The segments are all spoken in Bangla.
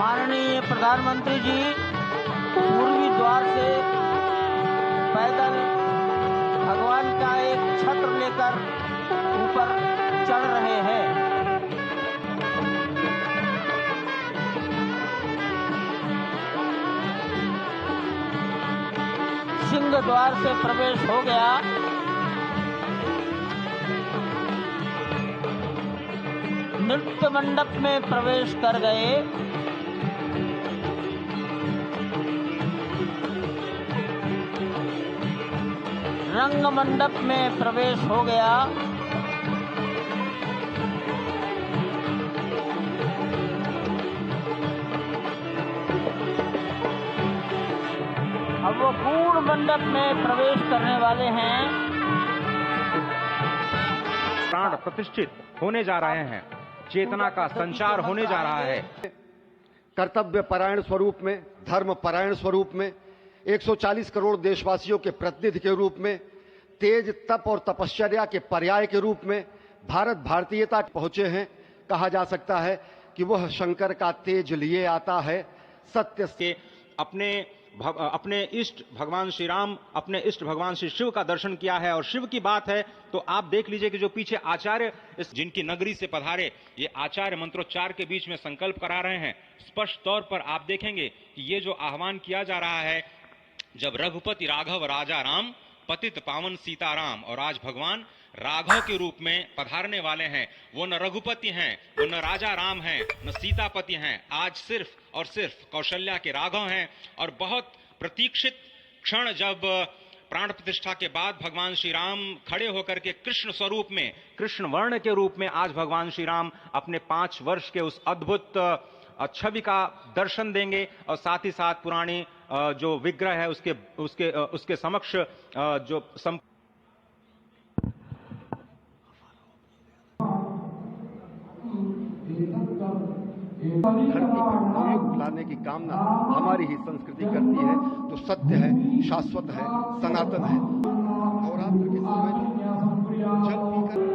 माननीय प्रधानमंत्री जी, पूर्वी द्वार से पैदल भगवान का एक छत्र लेकर ऊपर चढ़ रहे हैं। सिंह द्वार से प्रवेश हो गया। नृत्य मंडप में प्रवेश कर गए। रंग मंडप में प्रवेश हो गया। अब वो पूर्ण मंडप में प्रवेश करने वाले हैं। प्राण प्रतिष्ठित होने जा रहे हैं। चेतना का संचार होने जा रहा है। कर्तव्य परायण स्वरूप में धर्म परायण स्वरूप में 140 करोड़ देशवासियों के प्रतिनिधि के रूप में तेज तप और तपश्चर्या के पर्याय के रूप में भारत भारतीयता पहुँचे हैं। कहा जा सकता है कि वह शंकर का तेज लिए आता है। सत्य कि अपने भग, अपने इष्ट भगवान श्री राम अपने इष्ट भगवान श्री शिव का दर्शन किया है और शिव की बात है तो आप देख लीजिए कि जो पीछे आचार्य इस जिनकी नगरी से पधारे ये आचार्य मंत्रोच्चार के बीच में संकल्प करा रहे हैं। स्पष्ट तौर पर आप देखेंगे कि ये जो आह्वान किया जा रहा है जब रघुपति राघव राजा राम पतित पावन सीताराम और आज भगवान राघव के रूप में पधारने वाले हैं। वो न रघुपति हैं, वो न राजा राम हैं, न सीतापति हैं। आज सिर्फ़ और सिर्फ़ कौशल्या के राघव हैं और बहुत प्रतीक्षित क्षण जब प्राण प्रतिष्ठा के बाद भगवान श्री राम खड़े होकर के कृष्ण स्वरूप में, कृष्ण वर्ण के रूप में आज भगवान श्री राम अपने पाँच वर्ष के उस अद्भुत छवि का दर्शन देंगे और साथ ही साथ पुरानी जो विग्रह है उसके उसके उसके समक्ष जो सम लाने की कामना हमारी ही संस्कृति करती है तो सत्य है, शाश्वत है, सनातन है। के समय जल पीकर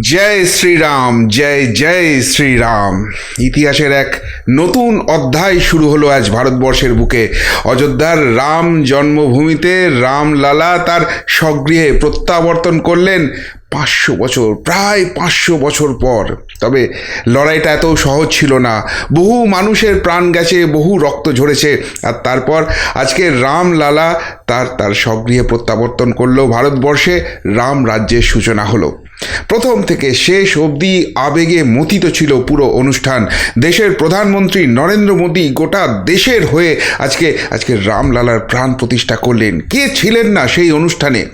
জয় শ্রীরাম, জয় জয় শ্রীরাম। ইতিহাসের এক নতুন অধ্যায় শুরু হলো আজ ভারতবর্ষের বুকে। অযোধ্যার রাম জন্মভূমিতে রামলালা তার স্বগৃহে প্রত্যাবর্তন করলেন পাঁচশো বছর, প্রায় পাঁচশো বছর পর। তবে লড়াইটা এত সহজ ছিল না। বহু মানুষের প্রাণ গেছে, বহু রক্ত ঝরেছে। আর তারপর আজকে রামলালা তার তার স্বগৃহে প্রত্যাবর্তন করল ভারতবর্ষে, রাম রাজ্যের সূচনা হলো। প্রথম থেকে শেষ অবধি আবেগে মথিত ছিল পুরো অনুষ্ঠান। দেশের প্রধানমন্ত্রী নরেন্দ্র মোদী গোটা দেশের হয়ে আজকে আজকে রামলালার প্রাণ প্রতিষ্ঠা করলেন। কে ছিলেন না সেই অনুষ্ঠানে?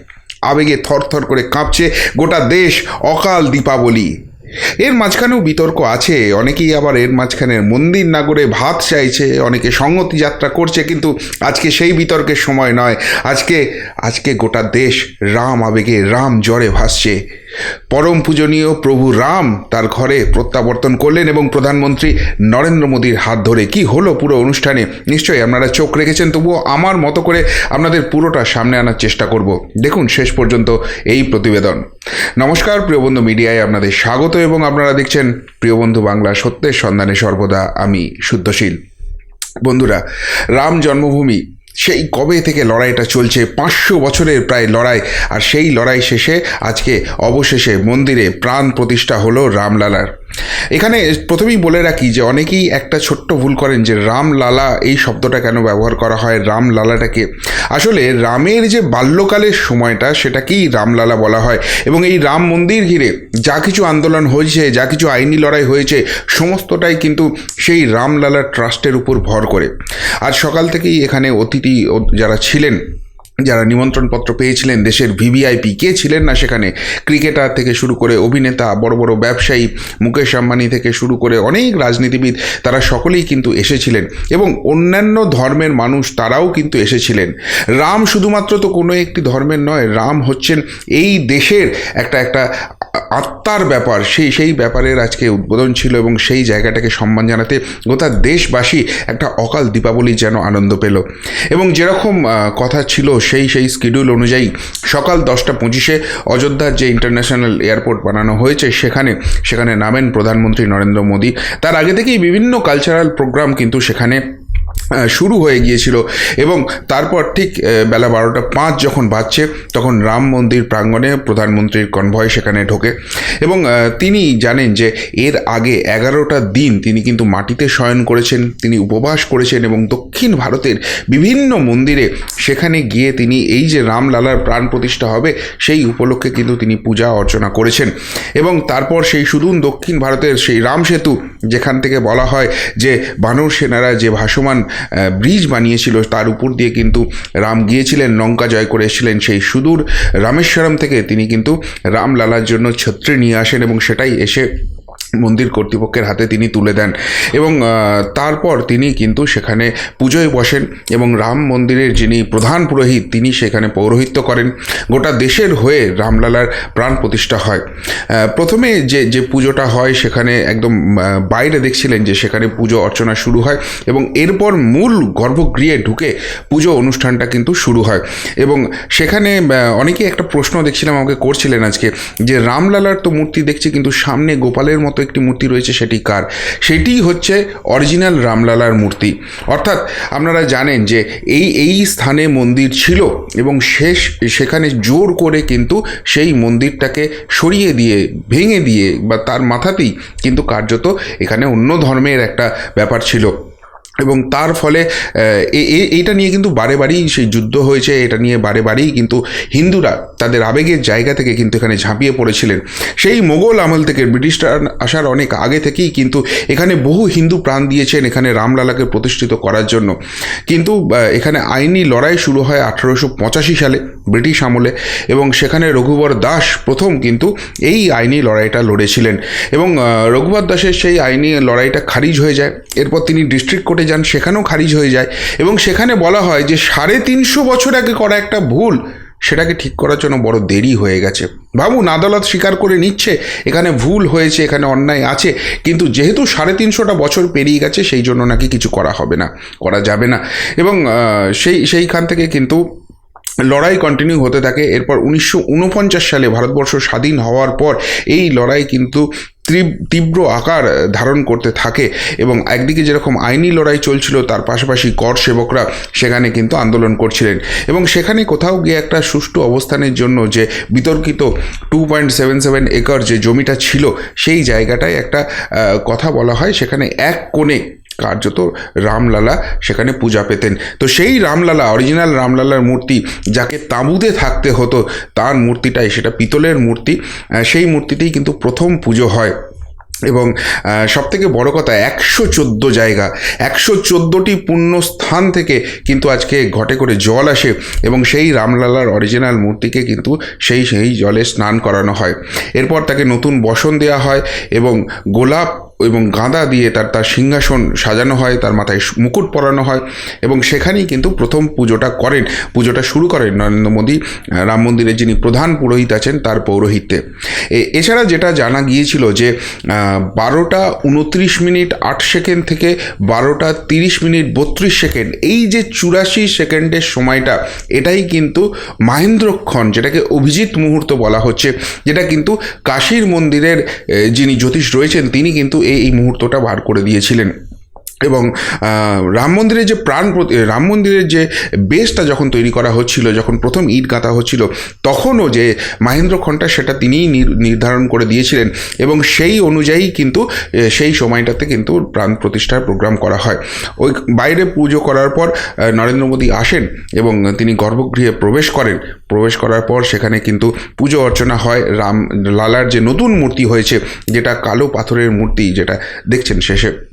আবেগে থরথর করে কাঁপছে গোটা দেশ অকাল দীপাবলি। এর মাঝখানেও বিতর্ক আছে, অনেকেই আবার এর মাঝখানে মন্দির নাগরে ভাত চাইছে, অনেকে সঙ্গতি যাত্রা করছে, কিন্তু আজকে সেই বিতর্কের সময় নয়। আজকে আজকে গোটা দেশ রাম আবেগে, রাম জ্বরে ভাসছে। পরম পূজনীয় প্রভু রাম তার ঘরে প্রত্যাবর্তন করলেন এবং প্রধানমন্ত্রী নরেন্দ্র মোদীর হাত ধরে, কি হলো পুরো অনুষ্ঠানে? নিশ্চয়ই আপনারা চোখ রেখেছেন, তবুও আমার মতো করে আপনাদের পুরোটা সামনে আনার চেষ্টা করব। দেখুন শেষ পর্যন্ত এই প্রতিবেদন। নমস্কার প্রিয়বন্ধু মিডিয়ায় আপনাদের স্বাগত এবং আপনারা দেখছেন প্রিয়বন্ধু বাংলা সত্যের সন্ধানে সর্বদা আমি শুদ্ধশীল। বন্ধুরা, রাম জন্মভূমি সেই কবে থেকে লড়াইটা চলছে? পাঁচশো বছরের প্রায় লড়াই। আর সেই লড়াই শেষে আজকে অবশেষে মন্দিরে প্রাণ প্রতিষ্ঠা হলো রামলালার। এখানে প্রথমেই বলে রাখি যে অনেকেই একটা ছোট্ট ভুল করেন যে রামলালা এই শব্দটা কেন ব্যবহার করা হয় রামলালাটাকে আসলে রামের যে বাল্যকালের সময়টা সেটাকেই রামলালা বলা হয় এবং এই রাম মন্দির ঘিরে যা কিছু আন্দোলন হয়েছে, যা কিছু আইনি লড়াই হয়েছে, সমস্তটাই কিন্তু সেই রামলালা ট্রাস্টের উপর ভর করে। আজ সকাল থেকেই এখানে অতিথি যারা ছিলেন যারা নিমন্ত্রণপত্র পেয়েছিলেন দেশের ভিভিআইপি কে ছিলেন না সেখানে? ক্রিকেটার থেকে শুরু করে অভিনেতা, বড় বড় ব্যবসায়ী, মুকেশ আম্বানি থেকে শুরু করে অনেক রাজনীতিবিদ, তারা সকলেই কিন্তু এসেছিলেন এবং অন্যান্য ধর্মের মানুষ তারাও কিন্তু এসেছিলেন। রাম শুধুমাত্র তো কোনো একটি ধর্মের নয়, রাম হচ্ছেন এই দেশের একটা একটা আত্মার ব্যাপার, সেই সেই ব্যাপারের আজকে উদ্বোধন ছিল এবং সেই জায়গাটাকে সম্মান জানাতে গোটা দেশবাসী একটা অকাল দীপাবলি যেন আনন্দ পেল। এবং যেরকম কথা ছিল সেই সেই স্কিডিউল অনুযায়ী সকাল দশটা পঁচিশে অযোধ্যার যে ইন্টারন্যাশনাল এয়ারপোর্ট বানানো হয়েছে, সেখানে সেখানে নামেন প্রধানমন্ত্রী নরেন্দ্র মোদী। তার আগে থেকেই বিভিন্ন কালচারাল প্রোগ্রাম কিন্তু সেখানে শুরু হয়ে গিয়েছিল এবং তারপর ঠিক বেলা বারোটা পাঁচ যখন বাজছে, তখন রাম মন্দির প্রাঙ্গণে প্রধানমন্ত্রীর কনভয় সেখানে ঢোকে এবং তিনি জানেন যে এর আগে এগারোটা দিন তিনি কিন্তু মাটিতে শয়ন করেছেন, তিনি উপবাস করেছেন এবং দক্ষিণ ভারতের বিভিন্ন মন্দিরে সেখানে গিয়ে তিনি এই যে রামলালার প্রাণ প্রতিষ্ঠা হবে, সেই উপলক্ষে কিন্তু তিনি পূজা অর্চনা করেছেন এবং তারপর সেই সুদূর দক্ষিণ ভারতের সেই রাম সেতু, যেখান থেকে বলা হয় যে বানর সেনারা যে ভাসমান ব্রিজ বানিয়েছিল, তার উপর দিয়ে কিন্তু রাম গিয়েছিলেন, লঙ্কা জয় করে এসেছিলেন সেই সুদূর রামেশ্বরম থেকে। তিনি কিন্তু রামলালার জন্য ছত্রে নিয়ে আসেন এবং সেটাই এসে মন্দির কর্তৃপক্ষের হাতে তিনি তুলে দেন এবং তারপর তিনি কিন্তু সেখানে পুজোয় বসেন এবং রাম মন্দিরের যিনি প্রধান পুরোহিত তিনি সেখানে পৌরোহিত্য করেন। গোটা দেশের হয়ে রামলালার প্রাণ প্রতিষ্ঠা হয়। প্রথমে যে যে পুজোটা হয় সেখানে একদম বাইরে দেখছিলেন যে সেখানে পুজো অর্চনা শুরু হয় এবং এরপর মূল গর্ভগৃহে ঢুকে পুজো অনুষ্ঠানটা কিন্তু শুরু হয় এবং সেখানে অনেকেই একটা প্রশ্ন দেখছিলাম আমাকে করছিলেন আজকে যে, রামলালার তো মূর্তি দেখছি কিন্তু সামনে গোপালের মতো একটি মূর্তি রয়েছে সেটি কার? সেটিই হচ্ছে অরিজিনাল রামলালার মূর্তি। অর্থাৎ আপনারা জানেন যে এই এই স্থানে মন্দির ছিল এবং শেষ, সেখানে জোর করে কিন্তু সেই মন্দিরটাকে সরিয়ে দিয়ে, ভেঙে দিয়ে বা তার মাথাতেই কিন্তু কার্যত এখানে অন্য ধর্মের একটা ব্যাপার ছিল। এবং তার ফলে এইটা নিয়ে কিন্তু বারে বারেই সেই যুদ্ধ হয়েছে, এটা নিয়ে বারে বারেই কিন্তু হিন্দুরা তাদের আবেগের জায়গা থেকে কিন্তু এখানে ঝাঁপিয়ে পড়েছিলেন। সেই মোগল আমল থেকে ব্রিটিশরা আসার অনেক আগে থেকেই কিন্তু এখানে বহু হিন্দু প্রাণ দিয়েছেন এখানে রামলালাকে প্রতিষ্ঠিত করার জন্য। কিন্তু এখানে আইনি লড়াই শুরু হয় আঠারোশো পঁচাশি সালে ব্রিটিশ আমলে এবং সেখানে রঘুবর দাস প্রথম কিন্তু এই আইনি লড়াইটা লড়েছিলেন। এবং রঘুবর দাসের সেই আইনি লড়াইটা খারিজ হয়ে যায়। এরপর তিনি ডিস্ট্রিক্ট কোর্টে যান, সেখানেও খারিজ হয়ে যায়। এবং সেখানে বলা হয় যে, সাড়ে তিনশো বছর আগে করা একটা ভুল, সেটাকে ঠিক করার জন্য বড় দেরি হয়ে গেছে। ভাবুন আদালত স্বীকার করে নিচ্ছে, এখানে ভুল হয়েছে, এখানে অন্যায় আছে, কিন্তু যেহেতু সাড়ে তিনশোটা বছর পেরিয়ে গেছে, সেই জন্য নাকি কিছু করা হবে না, করা যাবে না। এবং সেই, সেইখান থেকে কিন্তু লড়াই কন্টিনিউ হতে থাকে। এরপর উনিশশো উনপঞ্চাশ সালে ভারতবর্ষ স্বাধীন হওয়ার পর এই লড়াই কিন্তু তীব্র আকার ধারণ করতে থাকে এবং একদিকে যেরকম আইনি লড়াই চলছিল, তার পাশাপাশি কর সেবকরা সেখানে কিন্তু আন্দোলন করছিলেন। এবং সেখানে কোথাও গিয়ে একটা সুষ্ঠু অবস্থানের জন্য যে বিতর্কিত two point seven seven acre যে জমিটা ছিল, সেই জায়গাটায় একটা কথা বলা হয়। সেখানে এক কোণে কার্যত রামলালা সেখানে পূজা পেতেন। তো সেই রামলালা অরিজিনাল রামলালার মূর্তি যাকে তাঁবুতে থাকতে হতো, তার মূর্তিটাই সেটা পিতলের মূর্তি সেই মূর্তিতেই কিন্তু প্রথম পুজো হয়। এবং সব থেকে বড় কথা, একশো চোদ্দ জায়গা, একশো চোদ্দোটি পুণ্য স্থান থেকে কিন্তু আজকে ঘটে করে জল আসে এবং সেই রামলালার অরিজিনাল মূর্তিকে কিন্তু সেই সেই জলে স্নান করানো হয়। এরপর তাকে নতুন বসন দেওয়া হয় এবং গোলাপ এবং গাঁদা দিয়ে তার তার সিংহাসন সাজানো হয়, তার মাথায় মুকুট পরানো হয় এবং সেখানেই কিন্তু প্রথম পুজোটা করেন। পুজোটা শুরু করেন নরেন্দ্র মোদী রাম মন্দিরে যিনি প্রধান পুরোহিত আছেন তার পৌরোহিত্যে। এছাড়া যেটা জানা গিয়েছিল যে বারোটা উনত্রিশ মিনিট আট সেকেন্ড থেকে বারোটা তিরিশ মিনিট বত্রিশ সেকেন্ড, এই যে চুরাশি সেকেন্ডের সময়টা, এটাই কিন্তু মাহেন্দ্রক্ষণ, যেটাকে অভিজিৎ মুহূর্ত বলা হচ্ছে, যেটা কিন্তু কাশীর মন্দিরের যিনি জ্যোতিষ রয়েছেন, তিনি কিন্তু এই মুহূর্তটা বার করে দিয়েছিলেন। এবং রাম মন্দিরের যে প্রাণ রাম মন্দিরের যে বেসটা যখন তৈরি করা হচ্ছিল, যখন প্রথম ইট গাঁথা হচ্ছিল, তখনও যে মাহেন্দ্র খন্টা সেটা তিনিই নির- নির্ধারণ করে দিয়েছিলেন এবং সেই অনুযায়ী কিন্তু সেই সময়টাতে কিন্তু প্রাণ প্রতিষ্ঠার প্রোগ্রাম করা হয়। ওই বাইরে পুজো করার পর নরেন্দ্র মোদী আসেন এবং তিনি গর্ভগৃহে প্রবেশ করেন। প্রবেশ করার পর সেখানে কিন্তু পুজো অর্চনা হয়। রাম, লালার যে নতুন মূর্তি হয়েছে, যেটা কালো পাথরের মূর্তি যেটা দেখছেন শেষে।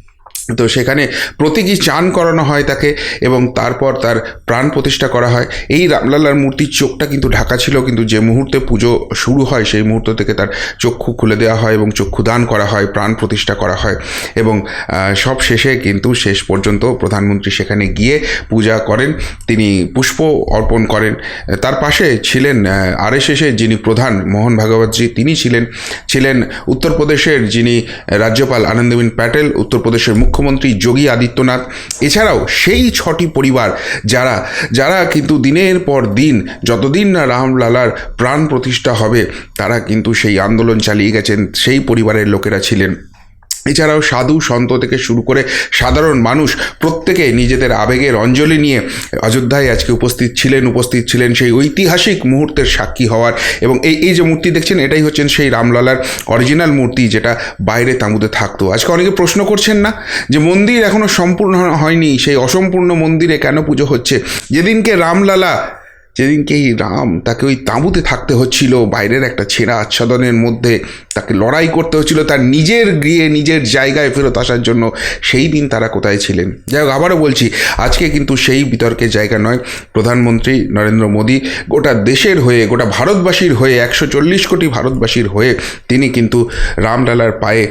তো সেখানে প্রতীকী চান করানো হয় তাকে এবং তারপর তার প্রাণ প্রতিষ্ঠা করা হয়। এই রামলালার মূর্তির চোখটা কিন্তু ঢাকা ছিল, কিন্তু যে মুহূর্তে পুজো শুরু হয় সেই মুহূর্ত থেকে তার চক্ষু খুলে দেওয়া হয় এবং চক্ষু দান করা হয়, প্রাণ প্রতিষ্ঠা করা হয় এবং সব শেষে কিন্তু শেষ পর্যন্ত প্রধানমন্ত্রী সেখানে গিয়ে পূজা করেন, তিনি পুষ্প অর্পণ করেন। তার পাশে ছিলেন আর এস যিনি প্রধান মোহন ভাগবতজি, তিনি ছিলেন ছিলেন উত্তরপ্রদেশের যিনি রাজ্যপাল আনন্দবিন প্যাটেল, উত্তরপ্রদেশের মুখ্যমন্ত্রী যোগী আদিত্যনাথ। এছাড়াও সেই ছটি পরিবার যারা যারা কিন্তু দিনের পর দিন যতদিন না রামলালার প্রাণ প্রতিষ্ঠা হবে, তারা কিন্তু সেই আন্দোলন চালিয়ে গেছেন, সেই পরিবারের লোকেরা ছিলেন। এছাড়াও সাধু সন্ত থেকে শুরু করে সাধারণ মানুষ প্রত্যেকে নিজেদের আবেগের অঞ্জলি নিয়ে অযোধ্যায় আজকে উপস্থিত ছিলেন উপস্থিত ছিলেন সেই ঐতিহাসিক মুহূর্তের সাক্ষী হওয়ার এবং এই এই যে মূর্তি দেখছেন, এটাই হচ্ছেন সেই রামলালার অরিজিনাল মূর্তি যেটা বাইরে তাঁবুতে থাকতো। আজকে অনেকে প্রশ্ন করছেন না যে মন্দির এখনও সম্পূর্ণ হয়নি, সেই অসম্পূর্ণ মন্দিরে কেন পুজো হচ্ছে? যেদিনকে রামলালা যেদিনকে এই রাম তাকে ওই তাঁবুতে থাকতে হচ্ছিল, বাইরের একটা ছেঁড়া আচ্ছাদনের মধ্যে তাকে লড়াই করতে হচ্ছিল, তার নিজের গৃহে, নিজের জায়গায় ফেরত আসার জন্য, সেই দিন তারা কোথায় ছিলেন? যাই হোক, আবারও বলছি, আজকে কিন্তু সেই বিতর্কের জায়গা নয়। প্রধানমন্ত্রী নরেন্দ্র মোদী গোটা দেশের হয়ে, গোটা ভারতবাসীর হয়ে, একশো চল্লিশ কোটি ভারতবাসীর হয়ে তিনি কিন্তু রামলালার পায়ে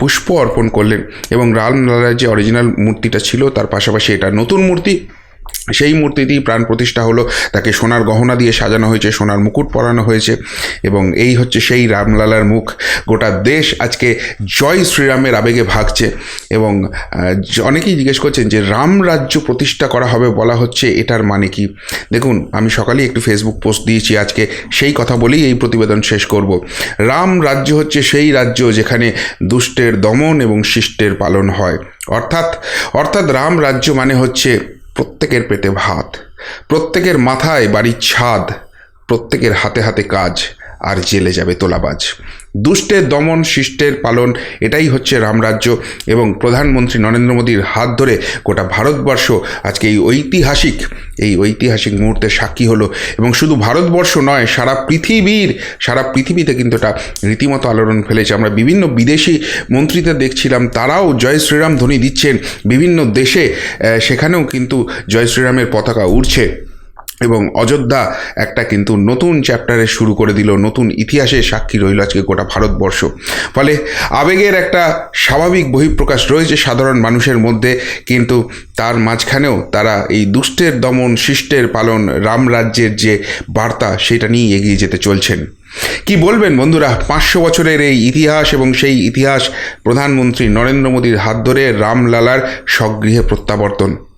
পুষ্প অর্পণ করলেন। এবং রামলালার যে অরিজিনাল মূর্তিটা ছিল, তার পাশাপাশি এটা নতুন মূর্তি সেই মূর্তিটি প্রাণ প্রতিষ্ঠা হলো। তাকে সোনার গহনা দিয়ে সাজানো হয়েছে, সোনার মুকুট পরানো হয়েছে এবং এই হচ্ছে সেই রামলালার মুখ। গোটা দেশ আজকে জয় শ্রীরামের আবেগে ভাগছে এবং অনেকেই জিজ্ঞেস করছেন যে রাম রাজ্য প্রতিষ্ঠা করা হবে বলা হচ্ছে, এটার মানে কি? দেখুন, আমি সকালেই একটু ফেসবুক পোস্ট দিয়েছি, আজকে সেই কথা বলেই এই প্রতিবেদন শেষ করব। রাম রাজ্য হচ্ছে সেই রাজ্য যেখানে দুষ্টের দমন এবং শিষ্টের পালন হয়। অর্থাৎ অর্থাৎ রাম রাজ্য মানে হচ্ছে প্রত্যেকের পেটে ভাত প্রত্যেকের মাথায় বাড়ির ছাদ প্রত্যেকের হাতে হাতে কাজ আর জেলে যাবে তোলাবাজ। দুষ্টের দমন শিষ্টের পালন, এটাই হচ্ছে রামরাজ্য এবং প্রধানমন্ত্রী নরেন্দ্র মোদীর হাত ধরে গোটা ভারতবর্ষ আজকে এই ঐতিহাসিক এই ঐতিহাসিক মুহূর্তে সাক্ষী হলো। এবং শুধু ভারতবর্ষ নয়, সারা পৃথিবীর, সারা পৃথিবীতে কিন্তু এটা রীতিমতো আলোড়ন ফেলেছে। আমরা বিভিন্ন বিদেশি মন্ত্রীদের দেখছিলাম, তারাও জয় শ্রীরাম ধ্বনি দিচ্ছেন। বিভিন্ন দেশে সেখানেও কিন্তু জয় শ্রীরামের পতাকা উড়ছে। এবং অযোধ্যা একটা কিন্তু নতুন চ্যাপ্টারে শুরু করে দিল, নতুন ইতিহাসে সাক্ষী রইল আজকে গোটা ভারতবর্ষ। ফলে আবেগের একটা স্বাভাবিক বহিঃপ্রকাশ রয়েছে সাধারণ মানুষের মধ্যে, কিন্তু তার মাঝখানেও তারা এই দুষ্টের দমন, শিষ্টের পালন, রামরাজ্যের যে বার্তা, সেটা নিয়ে এগিয়ে যেতে চলছেন। কি বলবেন বন্ধুরা? পাঁচশো বছরের এই ইতিহাস এবং সেই ইতিহাস প্রধানমন্ত্রী নরেন্দ্র মোদীর হাত ধরে রামলালার স্বগৃহে প্রত্যাবর্তন।